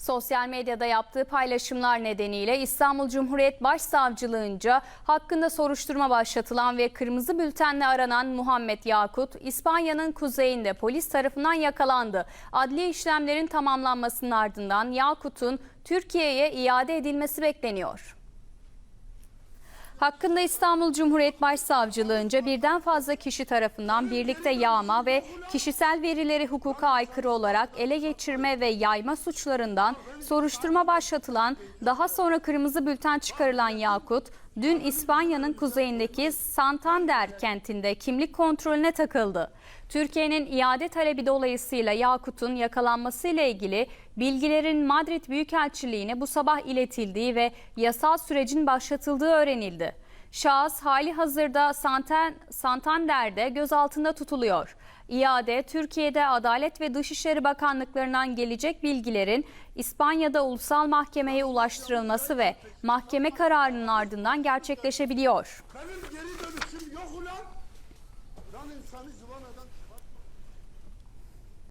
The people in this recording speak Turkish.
Sosyal medyada yaptığı paylaşımlar nedeniyle İstanbul Cumhuriyet Başsavcılığınca hakkında soruşturma başlatılan ve kırmızı bültenle aranan Muhammed Yakut, İspanya'nın kuzeyinde polis tarafından yakalandı. Adli işlemlerin tamamlanmasının ardından Yakut'un Türkiye'ye iade edilmesi bekleniyor. Hakkında İstanbul Cumhuriyet Başsavcılığınca birden fazla kişi tarafından birlikte yağma ve kişisel verileri hukuka aykırı olarak ele geçirme ve yayma suçlarından soruşturma başlatılan, daha sonra kırmızı bülten çıkarılan Yakut, dün İspanya'nın kuzeyindeki Santander kentinde kimlik kontrolüne takıldı. Türkiye'nin iade talebi dolayısıyla Yakut'un yakalanmasıyla ilgili bilgilerin Madrid Büyükelçiliğine bu sabah iletildiği ve yasal sürecin başlatıldığı öğrenildi. Şahıs hali hazırda Santander'de gözaltında tutuluyor. İade, Türkiye'de Adalet ve Dışişleri Bakanlıklarından gelecek bilgilerin İspanya'da ulusal mahkemeye ulaştırılması ve mahkeme kararının ardından gerçekleşebiliyor. Benim geri dönüşüm yok ulan. Lan insanı.